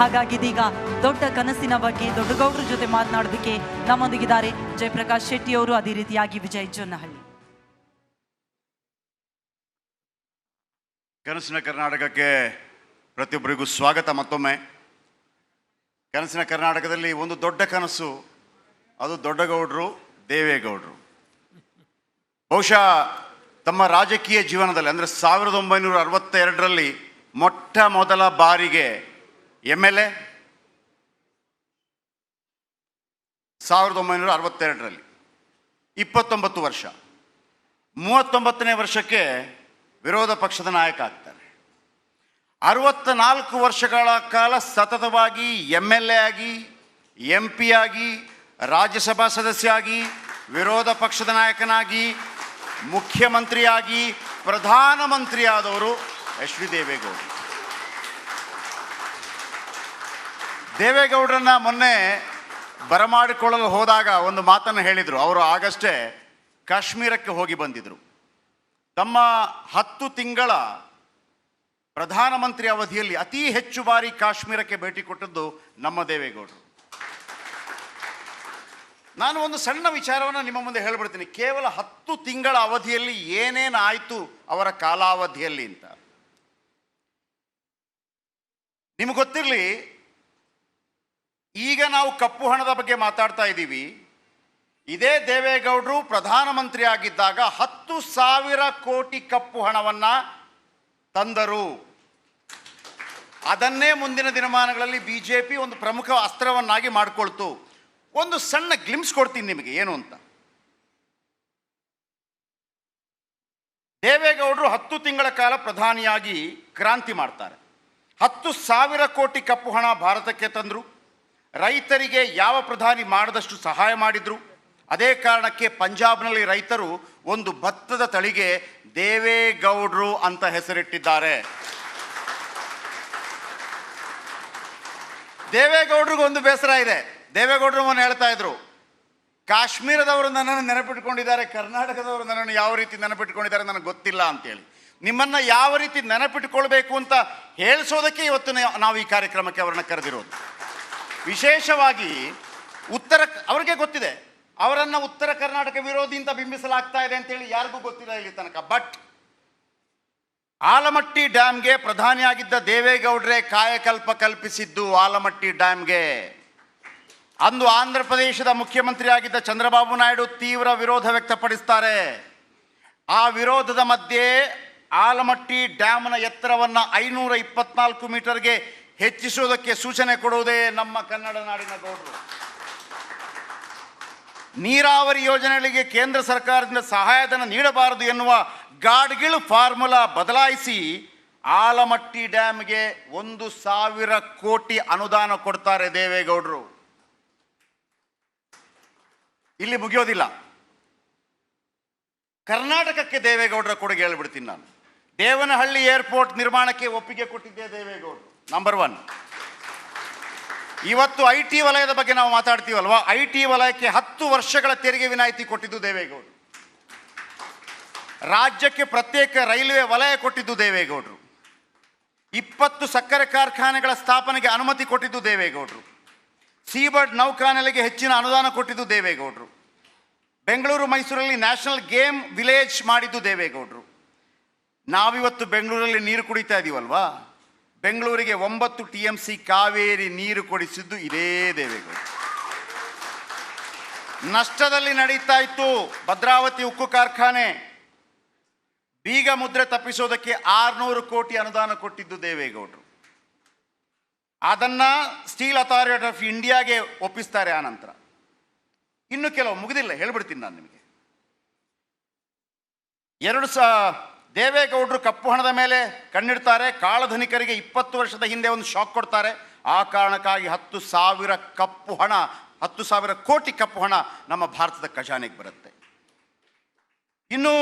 ಹಾಗಾಗಿ ಇದೀಗ ದೊಡ್ಡ ಕನಸಿನ ಬಗ್ಗೆ ದೊಡ್ಡ ಗೌಡ್ರ ಜೊತೆ ಮಾತನಾಡೋದಕ್ಕೆ ನಮ್ಮೊಂದಿಗಿದ್ದಾರೆ ಜಯಪ್ರಕಾಶ್ ಶೆಟ್ಟಿ ಅವರು. ಅದೇ ರೀತಿಯಾಗಿ ವಿಜಯ್ ಜೊನ್ನಹಳ್ಳಿ ಕನಸಿನ ಕರ್ನಾಟಕಕ್ಕೆ ಪ್ರತಿಯೊಬ್ಬರಿಗೂ ಸ್ವಾಗತ ಮತ್ತೊಮ್ಮೆ. ಕನಸಿನ ಕರ್ನಾಟಕದಲ್ಲಿ ಒಂದು ದೊಡ್ಡ ಕನಸು, ಅದು ದೊಡ್ಡಗೌಡರು, ದೇವೇಗೌಡರು. ಬಹುಶಃ ತಮ್ಮ ರಾಜಕೀಯ ಜೀವನದಲ್ಲಿ, ಅಂದರೆ ಸಾವಿರದ ಒಂಬೈನೂರ ಅರವತ್ತೆರಡರಲ್ಲಿ ಮೊಟ್ಟ ಮೊದಲ ಬಾರಿಗೆ ಎಂ ಎಲ್ ಎ ಸಾವಿರದ ಒಂಬೈನೂರ ಅರವತ್ತೆರಡರಲ್ಲಿ. ಇಪ್ಪತ್ತೊಂಬತ್ತು ವರ್ಷ. ಮೂವತ್ತೊಂಬತ್ತನೇ ವರ್ಷಕ್ಕೆ ವಿರೋಧ ಪಕ್ಷದ ನಾಯಕ ಆಗ್ತಾರೆ. ಅರವತ್ತ ನಾಲ್ಕು ವರ್ಷಗಳ ಕಾಲ ಸತತವಾಗಿ ಎಂ ಎಲ್ ಎ ಆಗಿ, ಎಂ ಪಿ ಆಗಿ, ರಾಜ್ಯಸಭಾ ಸದಸ್ಯ ಆಗಿ, ವಿರೋಧ ಪಕ್ಷದ ನಾಯಕನಾಗಿ, ಮುಖ್ಯಮಂತ್ರಿಯಾಗಿ, ಪ್ರಧಾನಮಂತ್ರಿಯಾದವರು ಯಶ್ವಿ ದೇವೇಗೌಡರು. ದೇವೇಗೌಡರನ್ನ ಮೊನ್ನೆ ಬರಮಾಡಿಕೊಳ್ಳಲು ಹೋದಾಗ ಒಂದು ಮಾತನ್ನು ಹೇಳಿದರು. ಅವರು ಆಗಷ್ಟೇ ಕಾಶ್ಮೀರಕ್ಕೆ ಹೋಗಿ ಬಂದಿದ್ದರು ತಮ್ಮ ಹತ್ತು ತಿಂಗಳ ಪ್ರಧಾನಮಂತ್ರಿ ಅವಧಿಯಲ್ಲಿ ಅತಿ ಹೆಚ್ಚು ಬಾರಿ ಕಾಶ್ಮೀರಕ್ಕೆ ಭೇಟಿ ಕೊಟ್ಟದ್ದು ನಮ್ಮ ದೇವೇಗೌಡರು. ನಾನು ಒಂದು ಸಣ್ಣ ವಿಚಾರವನ್ನು ನಿಮ್ಮ ಮುಂದೆ ಹೇಳ್ಬಿಡ್ತೀನಿ. ಕೇವಲ ಹತ್ತು ತಿಂಗಳ ಅವಧಿಯಲ್ಲಿ ಏನೇನು ಆಯಿತು ಅವರ ಕಾಲಾವಧಿಯಲ್ಲಿ ಅಂತ. ನಿಮಗೆ ಗೊತ್ತಿರಲಿ ಈಗ ನಾವು ಕಪ್ಪು ಹಣದ ಬಗ್ಗೆ ಮಾತಾಡ್ತಾ ಇದ್ದೀವಿ. ಇದೇ ದೇವೇಗೌಡರು ಪ್ರಧಾನಮಂತ್ರಿ ಆಗಿದ್ದಾಗ ಹತ್ತು ಸಾವಿರ ಕೋಟಿ ಕಪ್ಪು ಹಣವನ್ನ ತಂದರು. ಅದನ್ನೇ ಮುಂದಿನ ದಿನಮಾನಗಳಲ್ಲಿ ಬಿ ಜೆ ಪಿ ಒಂದು ಪ್ರಮುಖ ಅಸ್ತ್ರವನ್ನಾಗಿ ಮಾಡಿಕೊಳ್ತು. ಒಂದು ಸಣ್ಣ ಗ್ಲಿಮ್ಸ್ ಕೊಡ್ತೀನಿ ನಿಮಗೆ, ಏನು ಅಂತ. ದೇವೇಗೌಡರು ಹತ್ತು ತಿಂಗಳ ಕಾಲ ಪ್ರಧಾನಿಯಾಗಿ ಕ್ರಾಂತಿ ಮಾಡ್ತಾರೆ. ಹತ್ತು ಸಾವಿರ ಕೋಟಿ ಕಪ್ಪು ಹಣ ಭಾರತಕ್ಕೆ ತಂದರು. ರೈತರಿಗೆ ಯಾವ ಪ್ರಧಾನಿ ಮಾಡದಷ್ಟು ಸಹಾಯ ಮಾಡಿದ್ರು? ಅದೇ ಕಾರಣಕ್ಕೆ ಪಂಜಾಬ್ನಲ್ಲಿ ರೈತರು ಒಂದು ಭತ್ತದ ತಳಿಗೆ ದೇವೇಗೌಡರು ಅಂತ ಹೆಸರಿಟ್ಟಿದ್ದಾರೆ. ದೇವೇಗೌಡರಿಗೂ ಒಂದು ಬೇಸರ ಇದೆ. ದೇವೇಗೌಡರು ಮೊನ್ನೆ ಹೇಳ್ತಾ ಇದ್ರು. ಕಾಶ್ಮೀರದವರು ನನ್ನನ್ನು ನೆನಪಿಟ್ಕೊಂಡಿದ್ದಾರೆ, ಕರ್ನಾಟಕದವರು ನನ್ನನ್ನು ಯಾವ ರೀತಿ ನೆನಪಿಟ್ಕೊಂಡಿದ್ದಾರೆ ನನಗೆ ಗೊತ್ತಿಲ್ಲ ಅಂತೇಳಿ. ನಿಮ್ಮನ್ನು ಯಾವ ರೀತಿ ನೆನಪಿಟ್ಕೊಳ್ಬೇಕು ಅಂತ ಹೇಳಿಸೋದಕ್ಕೆ ಇವತ್ತು ನಾವು ಈ ಕಾರ್ಯಕ್ರಮಕ್ಕೆ ಅವರನ್ನು ಕರೆದಿರೋದು. ವಿಶೇಷವಾಗಿ ಉತ್ತರ ಅವರಿಗೆ ಗೊತ್ತಿದೆ. ಅವರನ್ನ ಉತ್ತರ ಕರ್ನಾಟಕ ವಿರೋಧಿ ಅಂತ ಬಿಂಬಿಸಲಾಗ್ತಾ ಇದೆ ಅಂತೇಳಿ ಯಾರಿಗೂ ಗೊತ್ತಿಲ್ಲ ಇಲ್ಲಿ ತನಕ. ಬಟ್ ಆಲಮಟ್ಟಿ ಡ್ಯಾಮ್ಗೆ ಪ್ರಧಾನಿಯಾಗಿದ್ದ ದೇವೇಗೌಡರೇ ಕಾಯಕಲ್ಪ ಕಲ್ಪಿಸಿದ್ದು ಆಲಮಟ್ಟಿ ಡ್ಯಾಮ್ಗೆ. ಅಂದು ಆಂಧ್ರ ಪ್ರದೇಶದ ಮುಖ್ಯಮಂತ್ರಿಯಾಗಿದ್ದ ಚಂದ್ರಬಾಬು ನಾಯ್ಡು ತೀವ್ರ ವಿರೋಧ ವ್ಯಕ್ತಪಡಿಸ್ತಾರೆ. ಆ ವಿರೋಧದ ಮಧ್ಯೆ ಆಲಮಟ್ಟಿ ಡ್ಯಾಮ್ನ ಎತ್ತರವನ್ನು ಐನೂರ ಇಪ್ಪತ್ನಾಲ್ಕು ಮೀಟರ್ಗೆ ಹೆಚ್ಚಿಸುವುದಕ್ಕೆ ಸೂಚನೆ ಕೊಡುವುದೇ ನಮ್ಮ ಕನ್ನಡ ನಾಡಿನ ಗೌಡರು ನೀರಾವರಿ ಯೋಜನೆಗಳಿಗೆ ಕೇಂದ್ರ ಸರ್ಕಾರದಿಂದ ಸಹಾಯಧನ ನೀಡಬಾರದು ಎನ್ನುವ ಗಾಡ್ಗಿಳು ಫಾರ್ಮುಲಾ ಬದಲಾಯಿಸಿ ಆಲಮಟ್ಟಿ ಡ್ಯಾಮ್ಗೆ ಒಂದು ಸಾವಿರ ಕೋಟಿ ಅನುದಾನ ಕೊಡ್ತಾರೆ ದೇವೇಗೌಡರು. ಇಲ್ಲಿ ಮುಗಿಯೋದಿಲ್ಲ. ಕರ್ನಾಟಕಕ್ಕೆ ದೇವೇಗೌಡರ ಕೊಡುಗೆ ಹೇಳ್ಬಿಡ್ತೀನಿ ನಾನು. ದೇವನಹಳ್ಳಿ ಏರ್ಪೋರ್ಟ್ ನಿರ್ಮಾಣಕ್ಕೆ ಒಪ್ಪಿಗೆ ಕೊಟ್ಟಿದ್ದೆ ದೇವೇಗೌಡರು. ನಂಬರ್ ಒನ್ ಇವತ್ತು ಐ ಟಿ ವಲಯದ ಬಗ್ಗೆ ನಾವು ಮಾತಾಡ್ತೀವಲ್ವಾ? ಐ ಟಿ ವಲಯಕ್ಕೆ ಹತ್ತು ವರ್ಷಗಳ ತೆರಿಗೆ ವಿನಾಯಿತಿ ಕೊಟ್ಟಿದ್ದು ದೇವೇಗೌಡರು. ರಾಜ್ಯಕ್ಕೆ ಪ್ರತ್ಯೇಕ ರೈಲ್ವೆ ವಲಯ ಕೊಟ್ಟಿದ್ದು ದೇವೇಗೌಡರು. ಇಪ್ಪತ್ತು ಸಕ್ಕರೆ ಕಾರ್ಖಾನೆಗಳ ಸ್ಥಾಪನೆಗೆ ಅನುಮತಿ ಕೊಟ್ಟಿದ್ದು ದೇವೇಗೌಡರು. ಸೀಬರ್ಡ್ ನೌಕಾನೆಲೆಗೆ ಹೆಚ್ಚಿನ ಅನುದಾನ ಕೊಟ್ಟಿದ್ದು ದೇವೇಗೌಡರು. ಬೆಂಗಳೂರು ಮೈಸೂರಲ್ಲಿ ನ್ಯಾಷನಲ್ ಗೇಮ್ ವಿಲೇಜ್ ಮಾಡಿದ್ದು ದೇವೇಗೌಡರು. ನಾವಿವತ್ತು ಬೆಂಗಳೂರಲ್ಲಿ ನೀರು ಕುಡಿತಾ ಇದೀವಲ್ವಾ? ಬೆಂಗಳೂರಿಗೆ ಒಂಬತ್ತು ಟಿ ಎಂ ಸಿ ಕಾವೇರಿ ನೀರು ಕೊಡಿಸಿದ್ದು ಇದೇ ದೇವೇಗೌಡ. ನಷ್ಟದಲ್ಲಿ ನಡೀತಾ ಇತ್ತು ಭದ್ರಾವತಿ ಉಕ್ಕು ಕಾರ್ಖಾನೆ. ಬೀಗ ಮುದ್ರೆ ತಪ್ಪಿಸೋದಕ್ಕೆ ಆರ್ನೂರು ಕೋಟಿ ಅನುದಾನ ಕೊಟ್ಟಿದ್ದು ದೇವೇಗೌಡರು. ಅದನ್ನ ಸ್ಟೀಲ್ ಅಥಾರಿಟಿ ಆಫ್ ಇಂಡಿಯಾಗೆ ಒಪ್ಪಿಸ್ತಾರೆ ಆ ನಂತರ. ಇನ್ನು ಕೆಲವು ಮುಗಿದಿಲ್ಲ, ಹೇಳ್ಬಿಡ್ತೀನಿ ನಾನು ನಿಮಗೆ. ಎರಡು ಸ ದೇವೇಗೌಡರು ಕಪ್ಪು ಹಣದ ಮೇಲೆ ಕಣ್ಣಿಡ್ತಾರೆ. ಕಾಳಧನಿಕರಿಗೆ ಇಪ್ಪತ್ತು ವರ್ಷದ ಹಿಂದೆ ಒಂದು ಶಾಕ್ ಕೊಡ್ತಾರೆ. ಆ ಕಾರಣಕ್ಕಾಗಿ ಹತ್ತು ಸಾವಿರ ಕಪ್ಪು ಹಣ, ಹತ್ತು ಸಾವಿರ ಕೋಟಿ ಕಪ್ಪು ಹಣ ನಮ್ಮ ಭಾರತದ ಖಜಾನೆಗೆ ಬರುತ್ತೆ. ಇನ್ನು